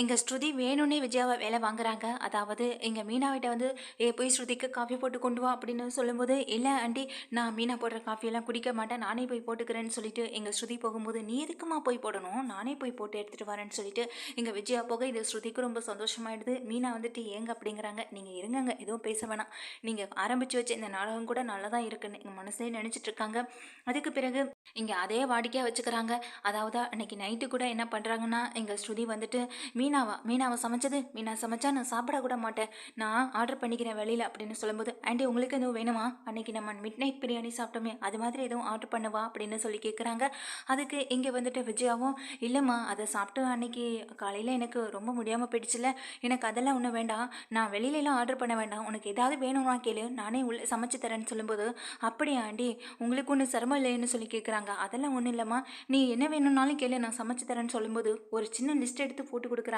எங்கள் ஸ்ருதி வேணும்னே விஜயாவை வேலை வாங்குறாங்க. அதாவது எங்கள் மீனாவிட்ட வந்து ஏ போய் ஸ்ருதிக்கு காஃபி போட்டு கொண்டு வா அப்படின்னு சொல்லும்போது இல்லை ஆண்டி நான் மீனா போடுற காஃபியெல்லாம் குடிக்க மாட்டேன். நானே போய் போட்டுக்கிறேன்னு சொல்லிட்டு எங்கள் ஸ்ருதி போகும்போது நீ எதுக்குமா போய் போடணும்? நானே போய் போட்டு எடுத்துகிட்டு வரேன்னு சொல்லிட்டு எங்கள் விஜயா போக இது ஸ்ருதிக்கு ரொம்ப சந்தோஷமாயிடுது. மீனா வந்துட்டு ஏங்க அப்படிங்கிறாங்க. நீங்கள் இருங்கங்க எதுவும் பேச வேணாம். நீங்கள் ஆரம்பித்து வச்ச இந்த நாடகம் கூட நல்லா தான் இருக்குன்னு எங்கள் மனசே நினச்சிட்டு இருக்காங்க. அதுக்கு பிறகு இங்கே அதே வாடிக்கையாக வச்சுக்கிறாங்க. அதாவது அன்னைக்கு நைட்டு கூட என்ன பண்ணுறாங்கன்னா எங்கள் ஸ்ருதி வந்துட்டு மீனாவா மீனாவை சமைச்சது. மீனா சமைச்சா நான் சாப்பிட கூட மாட்டேன். நான் ஆர்டர் பண்ணிக்கிறேன் வெளியில் அப்படின்னு சொல்லும்போது ஆண்டி உங்களுக்கு எதுவும் வேணுமா? அன்னைக்கு நம்ம மிட் நைட் பிரியாணி சாப்பிட்டோமே அது மாதிரி எதுவும் ஆர்டர் பண்ணவா? அப்படின்னு சொல்லி கேட்குறாங்க அதுக்கு இங்கே வந்துட்டு விஜயாவும் இல்லைம்மா அதை சாப்பிட்டு அன்னைக்கு காலையில் எனக்கு ரொம்ப முடியாமல் போயிடுச்சுல எனக்கு அதெல்லாம் ஒன்றும் வேண்டாம். நான் வெளியிலலாம் ஆர்டர் பண்ண வேண்டாம். உனக்கு ஏதாவது வேணும்னா கேளு. நானே உள்ளே சமைச்சு தரேன்னு சொல்லும்போது அப்படியா ஆண்டி? உங்களுக்கு ஒன்றும் சிரமம் இல்லைன்னு சொல்லி கேட்குறாங்க அதெல்லாம் ஒன்றும் இல்லைம்மா. நீ என்ன வேணும்னாலும் கேளு. நான் சமைச்சு தரேன்னு சொல்லும்போது ஒரு சின்ன லிஸ்ட் எடுத்து போட்டு கொடுக்குறாங்க.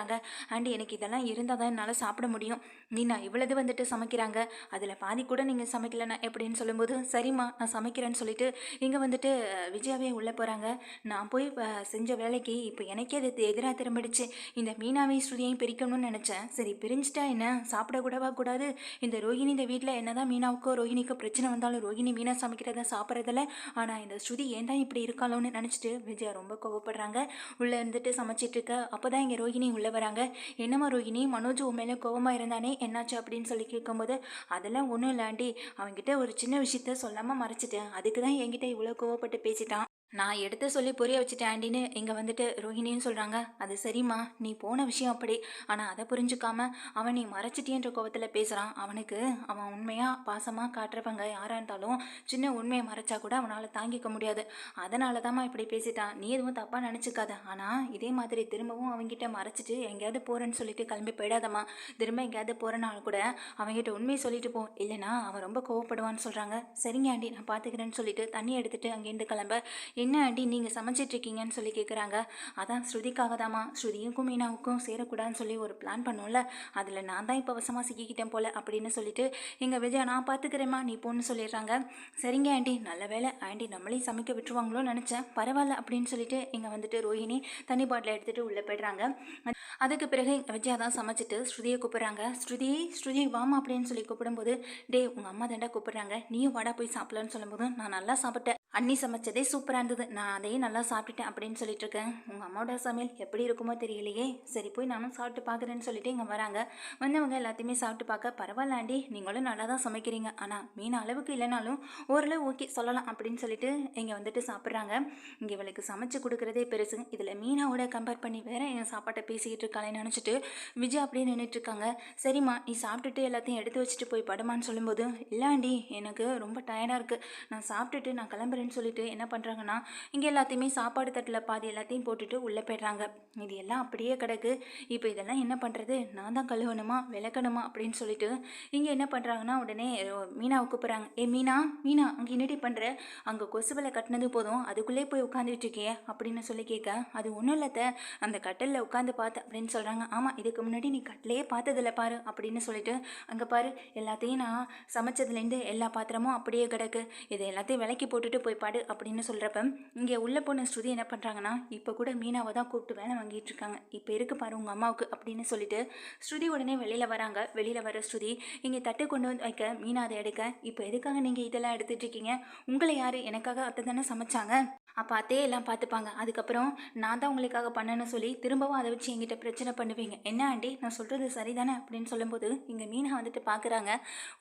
அண்ட் எனக்கு இதெல்லாம் இருந்தால் தான் என்னால் சாப்பிட முடியும். நீ நான் இவ்வளவு வந்துட்டு சமைக்கிறாங்க. அதில் பாதி கூட நீங்கள் சமைக்கலைன்னா எப்படின்னு சொல்லும்போது சரிம்மா நான் சமைக்கிறேன்னு சொல்லிட்டு இங்கே வந்துட்டு விஜயாவே உள்ளே போகிறாங்க நான் போய் செஞ்ச வேலைக்கு இப்போ எனக்கே அது எதிராக திரும்பிடுச்சு. இந்த மீனாவையும் ஸ்ருதியையும் பிரிக்கணும்னு நினச்சேன். சரி பிரிஞ்சிட்டா என்ன? சாப்பிட கூடவா கூடாது? இந்த ரோஹிணி இந்த வீட்டில் என்ன தான் மீனாவுக்கோ ரோஹிணிக்கோ பிரச்சனை வந்தாலும் ரோஹிணி மீனா சமைக்கிறத சாப்பிட்றதில்ல. ஆனால் இந்த ஸ்ருதி ஏன் தான் இப்படி இருக்காளோன்னு நினச்சிட்டு விஜயா ரொம்ப கோவப்படுறாங்க. உள்ளே இருந்துட்டு சமைச்சிட்டு இருக்க. அப்போ தான் இங்கே ரோஹிணி உள்ளே வராங்க. என்னம்மா ரோஹிணி மனோஜ் உன் மேலே கோவமாக இருந்தானே என்னாச்சு அப்படின்னு சொல்லி கேட்கும்போது அதெல்லாம் ஒன்றும் இல்லாண்டி அவன்கிட்ட ஒரு சின்ன விஷயத்த சொல்லாமல் மறைச்சிட்டேன். அதுக்கு தான் என்கிட்ட இவ்வளோ கோவப்பட்டு பேசிட்டான். நான் எடுத்து சொல்லி புரிய வச்சுட்டேன் ஆண்டின்னு. இங்கே வந்துட்டு ரோஹிணின்னு சொல்கிறாங்க அது சரிம்மா நீ போன விஷயம் அப்படி. ஆனால் அதை புரிஞ்சுக்காம அவன் நீ மறைச்சிட்டேன்ற கோவத்தில் பேசுகிறான் அவனுக்கு அவன் உண்மையாக பாசமாக காட்டுறவங்க யாராக இருந்தாலும் சின்ன உண்மையை மறைச்சா கூட அவனால் தாங்கிக்க முடியாது. அதனால தாம்மா இப்படி பேசிட்டான். நீ எதுவும் தப்பாக நினச்சிக்காத. ஆனால் இதே மாதிரி திரும்பவும் அவன்கிட்ட மறைச்சிட்டு எங்கேயாவது போகிறேன்னு சொல்லிட்டு கிளம்பி போயிடாதம்மா. திரும்ப எங்கேயாவது போகிறனால கூட அவங்ககிட்ட உண்மையை சொல்லிட்டு போ. இல்லைனா அவன் ரொம்ப கோவப்படுவான்னு சொல்கிறாங்க சரிங்க ஆண்டி நான் பார்த்துக்கிறேன்னு சொல்லிட்டு தண்ணி எடுத்துகிட்டு அங்கேருந்து கிளம்ப. என்ன ஆண்டி நீங்கள் சமைச்சிட்ருக்கீங்கன்னு சொல்லி கேட்குறாங்க அதான் ஸ்ருதிக்காக தாம்மா ஸ்ருதியுக்கும் மீனாவுக்கும் சேரக்கூடாதுன்னு சொல்லி ஒரு பிளான் பண்ணோம்ல. அதில் நான் தான் இப்போ வசமாக சிக்கிக்கிட்டேன் போல் அப்படின்னு சொல்லிட்டு எங்கள் விஜயா நான் பார்த்துக்கிறேம்மா நீ போன்னு சொல்லிடுறாங்க. சரிங்க ஆண்டி. நல்ல வேலை ஆண்டி நம்மளையும் சமைக்க விட்டுருவாங்களோன்னு நினச்சேன். பரவாயில்ல அப்படின்னு சொல்லிட்டு இங்கே வந்துட்டு ரோஹிணி தண்ணி பாட்டில் எடுத்துகிட்டு உள்ளே போய்ட்றாங்க. அதுக்கு பிறகு விஜயா தான் சமைச்சிட்டு ஸ்ருதியை கூப்பிட்றாங்க. ஸ்ருதி ஸ்ருதி வாமா அப்படின்னு சொல்லி கூப்பிடும்போது டே உங்கள் அம்மா தாண்டா கூப்பிட்றாங்க. நீயும் வாடா போய் சாப்பிடலான்னு சொல்லும்போது நான் நல்லா சாப்பிட்டேன். அண்ணி சமைச்சதே சூப்பராக இருந்தது. நான் அதையும் நல்லா சாப்பிட்டுட்டேன் அப்படின்னு சொல்லிட்டு இருக்கேன் உங்கள் அம்மாவோட சமையல் எப்படி இருக்குமோ தெரியலையே. சரி போய் நானும் சாப்பிட்டு பார்க்குறேன்னு சொல்லிட்டு இங்கே வராங்க. வந்தவங்க எல்லாத்தையுமே சாப்பிட்டு பார்க்க பரவாயில்லாண்டி நீங்களும் நல்லா தான் சமைக்கிறீங்க. ஆனால் மீன் அளவுக்கு இல்லைனாலும் ஓரளவு ஓகே சொல்லலாம் அப்படின்னு சொல்லிட்டு இங்கே வந்துட்டு சாப்பிட்றாங்க. இங்கே இவளுக்கு சமைச்சு கொடுக்குறதே பெருசு. இதில் மீனாவோட கம்பேர் பண்ணி வேற என் சாப்பாட்டை பேசிக்கிட்டு இருக்காளேன்னு நினச்சிட்டு விஜய் அப்படியே நின்றுட்டு இருக்காங்க சரிம்மா நீ சாப்பிட்டுட்டு எல்லாத்தையும் எடுத்து வச்சுட்டு போய் படுமான்னு சொல்லும்போது இல்லாண்டி எனக்கு ரொம்ப டயர்டாக இருக்குது நான் சாப்பிட்டுட்டு நான் கிளம்புறேன் அப்படின்னு சொல்லிட்டு என்ன பண்ணுறாங்கன்னா இங்கே எல்லாத்தையுமே சாப்பாடு தட்டில் பாதி எல்லாத்தையும் போட்டுட்டு உள்ளே போயிடுறாங்க. இது எல்லாம் அப்படியே கிடக்கு. இப்போ இதெல்லாம் என்ன பண்ணுறது நான் தான் கழுவணுமா? விளக்கணுமா? அப்படின்னு சொல்லிட்டு இங்கே என்ன பண்ணுறாங்கன்னா உடனே மீனாவை கூப்பிட்றாங்க. ஏ மீனா மீனா அங்கே என்னடி பண்ணுற அங்கே கொசுவலை கட்டினது போதும். அதுக்குள்ளே போய் உட்காந்துட்டு இருக்கே அப்படின்னு சொல்லி கேட்க அது ஒன்றும் இல்லத்த அந்த கட்டிலில் உட்காந்து பார்த்து அப்படின்னு சொல்கிறாங்க ஆமாம் இதுக்கு முன்னாடி நீ கட்டிலே பார்த்ததில்ல பாரு அப்படின்னு சொல்லிட்டு அங்கே பாரு எல்லாத்தையும் நான் சமைச்சதுலேருந்து எல்லா பாத்திரமும் அப்படியே கிடக்கு. இதை எல்லாத்தையும் விலைக்கு போட்டுட்டு போய் பாடு அப்படின்னு சொல்கிறப்ப இங்கே உள்ளே போன ஸ்ருதி என்ன பண்ணுறாங்கன்னா இப்போ கூட மீனாவை தான் கூப்பிட்டு வேலை வாங்கிட்டு இருக்காங்க. இப்போ இருக்கு பாரு உங்கள் அம்மாவுக்கு அப்படின்னு சொல்லிட்டு ஸ்ருதி உடனே வெளியில் வராங்க. வெளியில் வர ஸ்ருதி இங்கே தட்டு கொண்டு வந்து வைக்க மீனா அதை எடுக்க. இப்போ எதுக்காக நீங்கள் இதெல்லாம் எடுத்துட்டு இருக்கீங்க? உங்களை யார்? எனக்காக அத்தை தானே சமைச்சாங்க? அப்போ அத்தையே எல்லாம் பார்த்துப்பாங்க அதுக்கப்புறம் நான் தான் உங்களுக்காக பண்ணேன்னு சொல்லி திரும்பவும் அதை வச்சு என்கிட்ட பிரச்சனை பண்ணுவீங்க. என்ன ஆண்டி நான் சொல்கிறது சரிதானே? அப்படின்னு சொல்லும்போது இங்கே மீனா வந்துட்டு பார்க்குறாங்க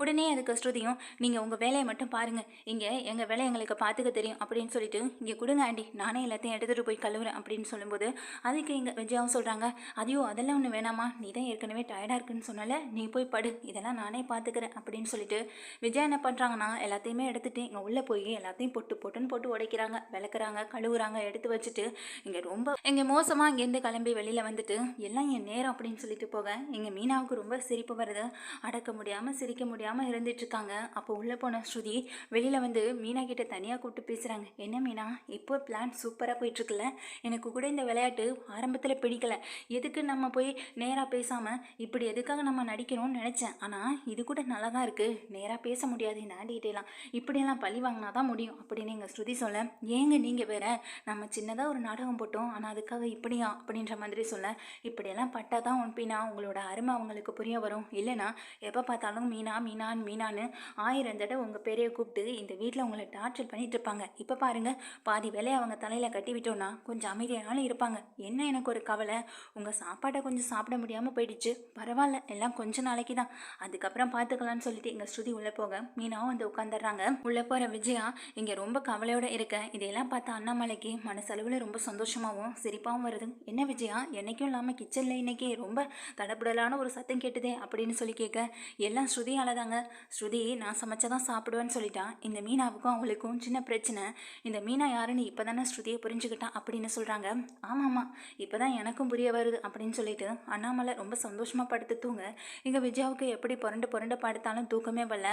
உடனே அதுக்கு ஸ்ருதியும் நீங்கள் உங்கள் வேலையை மட்டும் பாருங்கள் இங்கே எங்கள் வேலை எங்களுக்கு பார்த்து பார்த்துக்க தெரியும் அப்படின்னு சொல்லிட்டு இங்கே கொடுங்க ஆண்டி நானே எல்லாத்தையும் எடுத்துகிட்டு போய் கழுவுறேன் அப்படின்னு சொல்லும்போது அதுக்கு எங்கள் விஜயாவும் சொல்கிறாங்க அதையோ அதெல்லாம் ஒன்று வேணாமா நீ தான் ஏற்கனவே டயர்டாக இருக்குன்னு சொன்னால நீ போய் படு இதெல்லாம் நானே பார்த்துக்கிறேன் அப்படின்னு சொல்லிட்டு விஜயா என்ன பண்ணுறாங்கன்னா எல்லாத்தையுமே எடுத்துகிட்டு இங்கே உள்ளே போய் எல்லாத்தையும் பொட்டு பொட்டுன்னு போட்டு உடைக்கிறாங்க விளக்குறாங்க கழுவுறாங்க எடுத்து வச்சுட்டு இங்கே ரொம்ப இங்கே மோசமாக இங்கேருந்து கிளம்பி வெளியில் வந்துட்டு எல்லாம் என் நேரம் அப்படின்னு சொல்லிட்டு போக எங்கள் மீனாவுக்கு ரொம்ப சிரிப்பு வருது அடக்க முடியாமல் சிரிக்க முடியாமல் இருந்துட்டு இருக்காங்க அப்போ உள்ளே போன ஸ்ருதி வெளியில் வந்து மீனா கிட்ட தனியாக கூப்பிட்டு பேசுகிறாங்க என்ன மீனா? இப்போ பிளான் சூப்பராக போயிட்டுருக்குல்ல? எனக்கு கூட இந்த விளையாட்டு ஆரம்பத்தில் பிடிக்கல. எதுக்கு நம்ம போய் நேராக பேசாமல் இப்படி எதுக்காக நம்ம நடிக்கணும்னு நினச்சேன். ஆனால் இது கூட நல்லா தான் இருக்குது நேராக பேச முடியாது இந்த ஆண்டிகிட்டேலாம் இப்படியெல்லாம் பழி வாங்கினா தான் முடியும் அப்படின்னு எங்கள் ஸ்ருதி சொல்ல. ஏங்க நீங்கள் வேற? நம்ம சின்னதாக ஒரு நாடகம் போட்டோம். ஆனால் அதுக்காக இப்படியா? அப்படின்ற மாதிரி சொல்ல. இப்படியெல்லாம் பட்டா தான் உண்பினா உங்களோட அருமை அவங்களுக்கு புரிய வரும். இல்லைனா எப்போ பார்த்தாலும் மீனா மீனான் மீனான்னு ஆயிரம் தடவை உங்கள் பேரையை கூப்பிட்டு இந்த வீட்டில் உங்களை டார்ச்சர் பண்ணிட்டு இருப்பாங்க. இப்போ பாருங்க பாதி வேலையை அவங்க தலையில் கட்டி விட்டோன்னா கொஞ்சம் அமைதியானாலும் இருப்பாங்க. என்ன எனக்கு ஒரு கவலை? உங்கள் சாப்பாட்டை கொஞ்சம் சாப்பிட முடியாமல் போயிடுச்சு. பரவாயில்ல எல்லாம் கொஞ்ச நாளைக்கு தான். அதுக்கப்புறம் பார்த்துக்கலாம்னு சொல்லிட்டு எங்கள் ஸ்ருதி உள்ளே போக மீனாவும் வந்து உட்காந்துடுறாங்க உள்ளே போகிற விஜயா இங்கே ரொம்ப கவலையோடு இருக்கேன் இதையெல்லாம் பார்த்த அண்ணாமலைக்கு மனசளவில் ரொம்ப சந்தோஷமாகவும் சிரிப்பாகவும் வருது. என்ன விஜயா என்னைக்கும் இல்லாமல் கிச்சனில் இன்றைக்கி ரொம்ப தடபுடலான ஒரு சத்தம் கேட்டுதே அப்படின்னு சொல்லி கேட்க எல்லாம் ஸ்ருதியால் தாங்க ஸ்ருதி நான் சமைச்சதான் சாப்பிடுவேன்னு சொல்லிட்டான் இந்த மீனாவுக்கும் அவளுக்கும் சின்ன பிரச்சனை. இந்த மீனா யாருன்னு இப்போ தானே ஸ்ருதியை புரிஞ்சுக்கிட்டான் அப்படின்னு சொல்கிறாங்க ஆமாம்மா இப்போ தான் எனக்கும் புரிய வருது அப்படின்னு சொல்லிட்டு அண்ணாமலை ரொம்ப சந்தோஷமாக படுத்து தூங்க. இங்கே விஜயாவுக்கு எப்படி புரண்டு புரண்டு படுத்தாலும் தூக்கமே வரல.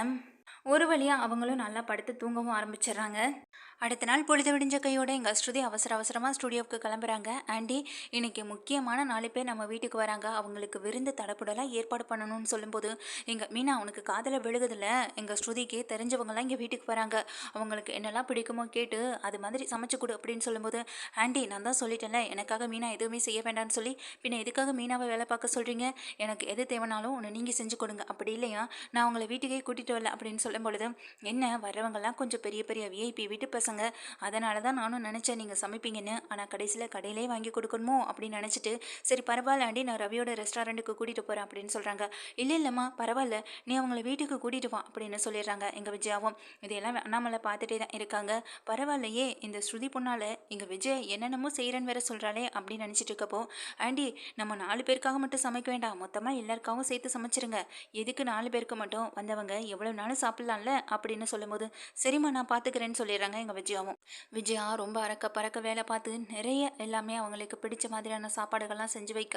ஒரு வழியாக அவங்களும் நல்லா படுத்து தூங்கவும் ஆரம்பிச்சிடுறாங்க. அடுத்த நாள் பொழுது விடிஞ்ச கையோட எங்கள் ஸ்ருதி அவசர அவசரமாக ஸ்டுடியோவுக்கு கிளம்புறாங்க. ஆண்டி இன்னைக்கு முக்கியமான நாலு பேர் நம்ம வீட்டுக்கு வராங்க. அவங்களுக்கு விருந்து தடப்புடலாம் ஏற்பாடு பண்ணணும்னு சொல்லும்போது எங்கள் மீனா அவனுக்கு காதில் விழுகுதில்ல? எங்கள் ஸ்ருதிக்கு தெரிஞ்சவங்கலாம் இங்கே வீட்டுக்கு வராங்க. அவங்களுக்கு என்னெல்லாம் பிடிக்குமோ கேட்டு அது மாதிரி சமைச்சு கொடு அப்படின்னு சொல்லும்போது ஆண்டி நான் தான் சொல்லிட்டேன்ல எனக்காக மீனா எதுவுமே செய்ய வேண்டாம்னு சொல்லி பின்ன எதுக்காக மீனாவை வேலை பார்க்க சொல்கிறீங்க எனக்கு எது தேவைனாலும் ஒன்று நீங்கள் செஞ்சு கொடுங்க. அப்படி இல்லையா? நான் உங்களை வீட்டுக்கே கூட்டிகிட்டு வரல அப்படின்னு சொல்லும் பொழுது என்ன வரவங்கெல்லாம் கொஞ்சம் பெரிய பெரிய விஐபி வீட்டு பசங்க அதனால தான் நானும் நினச்சேன் நீங்கள் சமைப்பீங்கன்னு. ஆனால் கடைசியில் கடையிலே வாங்கி கொடுக்கணுமோ அப்படின்னு நினச்சிட்டு சரி பரவாயில்ல ஆண்டி நான் ரவியோட ரெஸ்டாரண்ட்டுக்கு கூட்டிகிட்டு போகிறேன் அப்படின்னு சொல்கிறாங்க இல்லை இல்லைம்மா பரவாயில்ல நீ அவங்கள வீட்டுக்கு கூட்டிகிட்டு வா அப்படின்னு சொல்லிடுறாங்க எங்கள் விஜயாவும். இதையெல்லாம் அண்ணாமலை பார்த்துட்டே தான் இருக்காங்க. பரவாயில்லையே இந்த ஸ்ருதி பொண்ணால் எங்கள் விஜய் என்னென்னமோ செய்கிறேன்னு வேற சொல்கிறாளே அப்படின்னு நினச்சிட்டு இருக்கப்போ ஆண்டி நம்ம நாலு பேருக்காக மட்டும் சமைக்க வேண்டாம். மொத்தமாக எல்லாருக்காகவும் சேர்த்து சமைச்சிருங்க. எதுக்கு நாலு பேருக்கு மட்டும்? வந்தவங்க எவ்வளோ நாளும் சாப்பிட்லாம்ல அப்படின்னு சொல்லும்போது சரிம்மா நான் பார்த்துக்கிறேன்னு சொல்லிடுறாங்க எங்கள் விஜயாவும். விஜயா ரொம்ப அறக்க பறக்க வேலை பார்த்து நிறைய எல்லாமே அவங்களுக்கு பிடிச்ச மாதிரியான சாப்பாடுகள்லாம் செஞ்சு வைக்க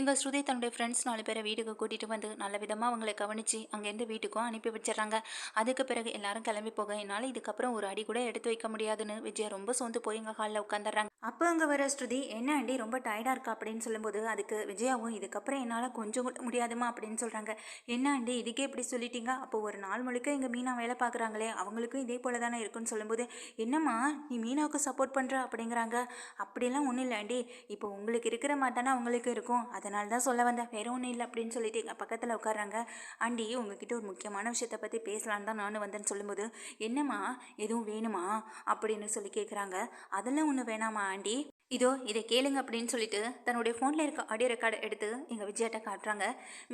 எங்கள் ஸ்ருதி தன்னுடைய ஃப்ரெண்ட்ஸ் நாலு பேரை வீட்டுக்கு கூட்டிகிட்டு வந்து நல்ல விதமாக அவங்களை கவனித்து அங்கேருந்து வீட்டுக்கும் அனுப்பி வச்சிடுறாங்க. அதுக்கு பிறகு எல்லாரும் கிளம்பி போக என்னால் இதுக்கப்புறம் ஒரு அடி கூட எடுத்து வைக்க முடியாதுன்னு விஜயா ரொம்ப சோர்ந்து போய் எங்கள் ஹாலில் உட்காந்துடுறாங்க அப்போ அங்கே வர ஸ்ருதி என்ன ஆண்டி ரொம்ப டயர்டாக இருக்கா? அப்படின்னு சொல்லும்போது அதுக்கு விஜயாவும் இதுக்கப்புறம் என்னால் கொஞ்சம் கூட முடியாதுமா அப்படின்னு சொல்கிறாங்க என்ன ஆண்டி இதுக்கே இப்படி சொல்லிட்டீங்க? அப்போ ஒரு நாள் முழுக்க எங்கள் மீனா வேலை பார்க்குறாங்களே? அவங்களுக்கும் இதே போல தானே இருக்குன்னு சொல்லும்போது என்னம்மா நீ மீனாவுக்கு சப்போர்ட் பண்ணுற அப்படிங்கிறாங்க. அப்படிலாம் ஒன்றும் இல்லை ஆண்டி. இப்போ உங்களுக்கு இருக்கிற மாதிரி தானே அவங்களுக்கு இருக்கும். அதனால தான் சொல்ல வந்தேன். வேற ஒன்றும் இல்லை அப்படின்னு சொல்லிட்டு எங்கள் பக்கத்தில் உட்கார்றாங்க. ஆண்டி உங்ககிட்ட ஒரு முக்கியமான விஷயத்தை பற்றி பேசலான்னு தான் நானும் வந்தேன்னு சொல்லும்போது என்னம்மா? எதுவும் வேணுமா? அப்படின்னு சொல்லி கேட்குறாங்க அதெல்லாம் ஒன்று வேணாமா ஆண்டி? இதோ இதை கேளுங்க அப்படின்னு சொல்லிட்டு தன்னுடைய ஃபோனில் இருக்க ஆடியோ ரெக்கார்டை எடுத்து எங்கள் விஜயாட்ட காட்டுறாங்க.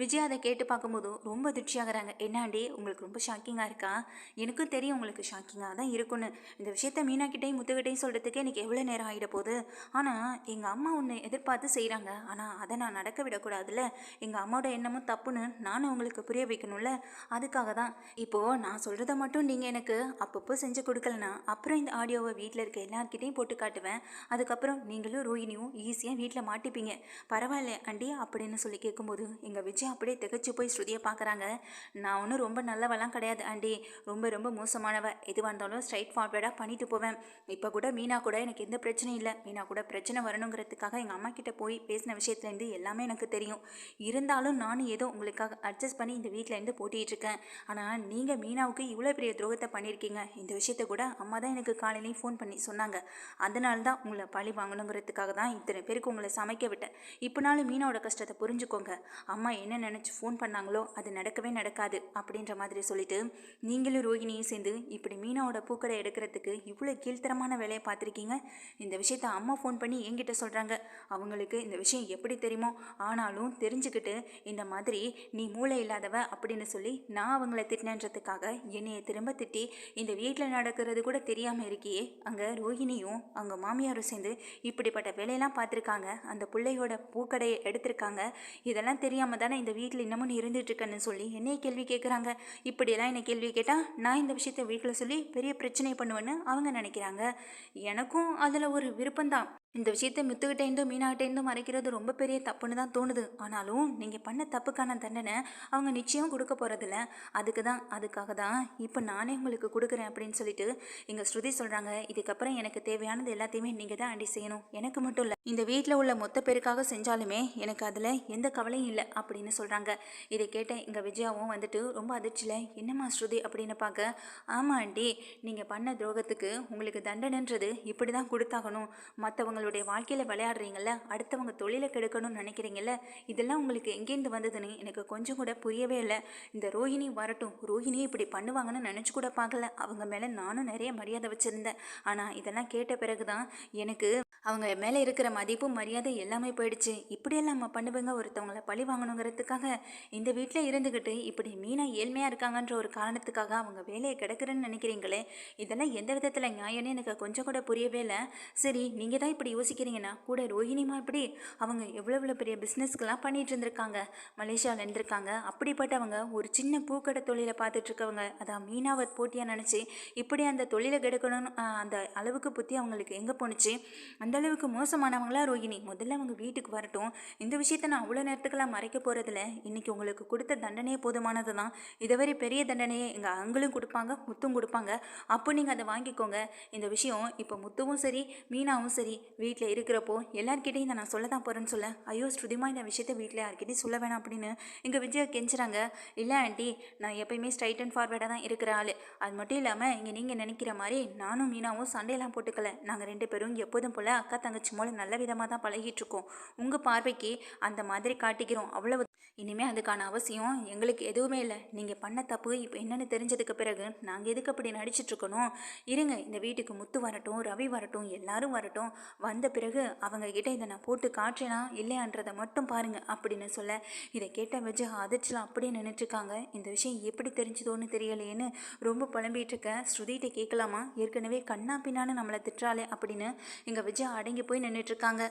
விஜயா அதை கேட்டு பார்க்கும்போது ரொம்ப அதிர்ச்சியாகிறாங்க. என்னாண்டி உங்களுக்கு ரொம்ப ஷாக்கிங்காக இருக்கா? எனக்கும் தெரியும் உங்களுக்கு ஷாக்கிங்காக தான் இருக்குன்னு இந்த விஷயத்த மீனாக்கிட்டையும் முத்துக்கிட்டையும் சொல்கிறதுக்கு எனக்கு எவ்வளோ நேரம் ஆகிட போகுது? ஆனால் எங்கள் அம்மா ஒன்று எதிர்பார்த்து செய்கிறாங்க ஆனால் அதை நான் நடக்க விடக்கூடாதுல்ல. எங்கள் அம்மாவோட எண்ணமும் தப்புன்னு நானும் உங்களுக்கு புரிய வைக்கணும்ல. அதுக்காக தான். இப்போது நான் சொல்கிறத மட்டும் நீங்கள் எனக்கு அப்பப்போ செஞ்சு கொடுக்கலனா அப்புறம் இந்த ஆடியோவை வீட்டில் இருக்க எல்லார்கிட்டையும் போட்டு காட்டுவேன். அதுக்கப்புறம் நீங்களும் ரோஹினியும் ஈஸியாக வீட்டில் மாட்டிப்பீங்க. பரவாயில்ல ஆண்டி அப்படின்னு சொல்லி கேட்கும்போது எங்கள் விஜய் அப்படியே திகச்சு போய் ஸ்ருதியை பார்க்குறாங்க நான் ஒன்றும் ரொம்ப நல்லவெல்லாம் கிடையாது ஆண்டி. ரொம்ப ரொம்ப மோசமானவ. எதுவாக இருந்தாலும் ஸ்ட்ரைட் ஃபார்வேர்டாக பண்ணிட்டு போவேன். இப்போ கூட மீனா கூட எனக்கு எந்த பிரச்சனையும் இல்லை. மீனா கூட பிரச்சனை வரணுங்கிறதுக்காக எங்கள் அம்மா கிட்ட போய் பேசின விஷயத்துலேருந்து எல்லாமே எனக்கு தெரியும். இருந்தாலும் நானும் ஏதோ உங்களுக்காக அட்ஜஸ்ட் பண்ணி இந்த வீட்டிலேருந்து போட்டிகிட்டு இருக்கேன். ஆனால் நீங்கள் மீனாவுக்கு இவ்வளோ பெரிய துரோகத்தை பண்ணியிருக்கீங்க இந்த விஷயத்த கூட அம்மா தான் எனக்கு காலையிலையும் ஃபோன் பண்ணி சொன்னாங்க. அதனால தான் உங்களை பழி ஆகணுங்கிறதுக்காக தான் இத்தனை பேருக்கு உங்களை சமைக்க விட்டேன். இப்போனாலும் மீனாவோட கஷ்டத்தை புரிஞ்சுக்கோங்க. அம்மா என்ன நினச்சி ஃபோன் பண்ணாங்களோ அது நடக்கவே நடக்காது அப்படின்ற மாதிரி சொல்லிட்டு நீங்களும் ரோஹிணியும் சேர்ந்து இப்படி மீனாவோட பூக்கடை எடுக்கிறதுக்கு இவ்வளோ கீழ்த்தரமான வேலையை பார்த்துருக்கீங்க. இந்த விஷயத்த அம்மா ஃபோன் பண்ணி என்கிட்ட சொல்கிறாங்க அவங்களுக்கு இந்த விஷயம் எப்படி தெரியுமோ? ஆனாலும் தெரிஞ்சுக்கிட்டு இந்த மாதிரி நீ மூளை இல்லாதவ அப்படின்னு சொல்லி நான் அவங்கள திட்டினன்றதுக்காக என்னையை திரும்ப திட்டி இந்த வீட்டில் நடக்கிறது கூட தெரியாமல் இருக்கியே. அங்கே ரோஹிணியும் அவங்க மாமியாரும் சேர்ந்து இப்படிப்பட்ட வேலையெல்லாம் பார்த்துருக்காங்க. அந்த பிள்ளையோட பூக்கடையை எடுத்திருக்காங்க. இதெல்லாம் தெரியாமல் தானே இந்த வீட்டில் இன்னமும் இருந்துட்டுருக்கேன்னு சொல்லி என்னைய கேள்வி கேட்குறாங்க. இப்படியெல்லாம் என்னை கேள்வி கேட்டால் நான் இந்த விஷயத்த வீட்டில் சொல்லி பெரிய பிரச்சனை பண்ணுவேன்னு அவங்க நினைக்கிறாங்க. எனக்கும் அதில் ஒரு விருப்பம்தான். இந்த விஷயத்தை முத்துக்கிட்டேருந்தும் மீனாகிட்டேருந்தும் மறைக்கிறது ரொம்ப பெரிய தப்புன்னு தான் தோணுது. ஆனாலும் நீங்கள் பண்ண தப்புக்கான தண்டனை அவங்க நிச்சயம் கொடுக்க போகிறதில்ல அதுக்கு தான் அதுக்காக தான் இப்போ நானே உங்களுக்கு கொடுக்குறேன் அப்படின்னு சொல்லிட்டு எங்கள் ஸ்ருதி சொல்கிறாங்க இதுக்கப்புறம் எனக்கு தேவையானது எல்லாத்தையுமே நீங்கள் தான் அண்டி செய்யணும். எனக்கு மட்டும் இல்லை இந்த வீட்டில் உள்ள மொத்த பேருக்காக செஞ்சாலுமே எனக்கு அதில் எந்த கவலையும் இல்லை அப்படின்னு சொல்கிறாங்க இதை கேட்ட இங்கே விஜயாவும் வந்துட்டு ரொம்ப அதிர்ச்சியில் என்னம்மா ஸ்ருதி? அப்படின்னு பார்க்க ஆமாம் ஆண்டி நீங்கள் பண்ண துரோகத்துக்கு உங்களுக்கு தண்டனைன்றது இப்படி தான் கொடுத்தாகணும். மற்றவங்களுடைய வாழ்க்கையில் விளையாடுறீங்கள அடுத்தவங்க தொழிலை கெடுக்கணும்னு நினைக்கிறீங்கல்ல இதெல்லாம் உங்களுக்கு எங்கேருந்து வந்ததுன்னு எனக்கு கொஞ்சம் கூட புரியவே இல்லை. இந்த ரோஹிணி வரட்டும் ரோஹிணி இப்படி பண்ணுவாங்கன்னு நினச்சி கூட பார்க்கல. அவங்க மேலே நானும் நிறைய மரியாதை வச்சுருந்தேன். ஆனால் இதெல்லாம் கேட்ட பிறகு தான் எனக்கு அவங்க மேலே இருக்கிற மதிப்பு மரியாதை எல்லாமே போயிடுச்சு. இப்படியெல்லாம் நம்ம பண்ணுவேங்க ஒருத்தவங்கள பழி வாங்கணுங்கிறதுக்காக இந்த வீட்டில் இருந்துக்கிட்டு இப்படி மீனா ஏழ்மையாக இருக்காங்கன்ற ஒரு காரணத்துக்காக அவங்க வேலையை கிடக்குறேன்னு நினைக்கிறீங்களே? இதெல்லாம் எந்த விதத்தில் நியாயம்னு எனக்கு கொஞ்சம் கூட புரியவே இல்லை. சரி நீங்கள் தான் இப்படி யோசிக்கிறீங்கன்னா கூட ரோஹிணிமா இப்படி அவங்க எவ்வளோ எவ்வளோ பெரிய பிஸ்னஸ்க்கெலாம் பண்ணிட்டு இருந்திருக்காங்க? மலேசியாவில் இருந்திருக்காங்க. அப்படிப்பட்டவங்க ஒரு சின்ன பூக்கடை தொழிலை பார்த்துட்ருக்கவங்க அதான் மீனாவை போட்டியாக நினச்சி இப்படி அந்த தொழிலை கெடுக்கணும்னு அந்த அளவுக்கு புத்தி அவங்களுக்கு எங்கே போணுச்சு? அந்த அந்தளவுக்கு மோசமானவங்களா ரோஹிணி. முதல்ல அவங்க வீட்டுக்கு வரட்டும். இந்த விஷயத்த நான் அவ்வளோ நேரத்துக்கெல்லாம் மறைக்க போகிறதில்ல இன்றைக்கி உங்களுக்கு கொடுத்த தண்டனையே போதுமானது தான். இதுவரை பெரிய தண்டனையே எங்கள் அங்களும் கொடுப்பாங்க முத்தும் கொடுப்பாங்க. அப்போ நீங்கள் அதை வாங்கிக்கோங்க. இந்த விஷயம் இப்போ முத்துவும் சரி மீனாவும் சரி வீட்டில் இருக்கிறப்போ எல்லார்கிட்டையும் இதை நான் சொல்ல தான் போகிறேன்னு சொல்ல. ஐயோ ஸ்ருதிமா இந்த விஷயத்த வீட்டில் யார்கிட்டையும் சொல்ல வேணாம் அப்படின்னு எங்கள் விஜயா கெஞ்சுறாங்க. இல்லை ஆண்டி நான் எப்பயுமே ஸ்ட்ரைட் அண்ட் ஃபார்வேர்டாக தான் இருக்கிற ஆள். அது மட்டும் இல்லாமல் இங்கே நீங்கள் நினைக்கிற மாதிரி நானும் மீனாவும் சண்டையெல்லாம் போட்டுக்கல. நாங்கள் ரெண்டு பேரும் எப்போதும் போல் அக்கா தங்கச்சி மூலம் நல்ல விதமாக தான் பழகிட்டு இருக்கோம் உங்கள் பார்வைக்கு அந்த மாதிரி காட்டிக்கிறோம். அவ்வளவு இனிமேல் அதுக்கான அவசியம் எங்களுக்கு எதுவுமே இல்லை. நீங்கள் பண்ண தப்பு இப்போ என்னென்னு தெரிஞ்சதுக்கு பிறகு நாங்கள் எதுக்கு அப்படி நடிச்சிட்ருக்கணும்? இருங்க இந்த வீட்டுக்கு முத்து வரட்டும் ரவி வரட்டும் எல்லாரும் வரட்டும். வந்த பிறகு அவங்க கிட்ட இதை நான் போட்டு காட்டுறேனா இல்லையான்றதை மட்டும் பாருங்கள் அப்படின்னு சொல்ல இதை கேட்ட வச்சு அதிர்ச்சலாம் அப்படியே நின்றுட்டுருக்காங்க இந்த விஷயம் எப்படி தெரிஞ்சதோன்னு தெரியலையேன்னு ரொம்ப புலம்பிகிட்டு இருக்க ஸ்ருதிகிட்ட கேட்கலாமா? ஏற்கனவே கண்ணா பின்னான்னு நம்மளை திட்டுறாளே அப்படின்னு எங்கள் விஜய் அடங்கி போய் நின்றுட்டுருக்காங்க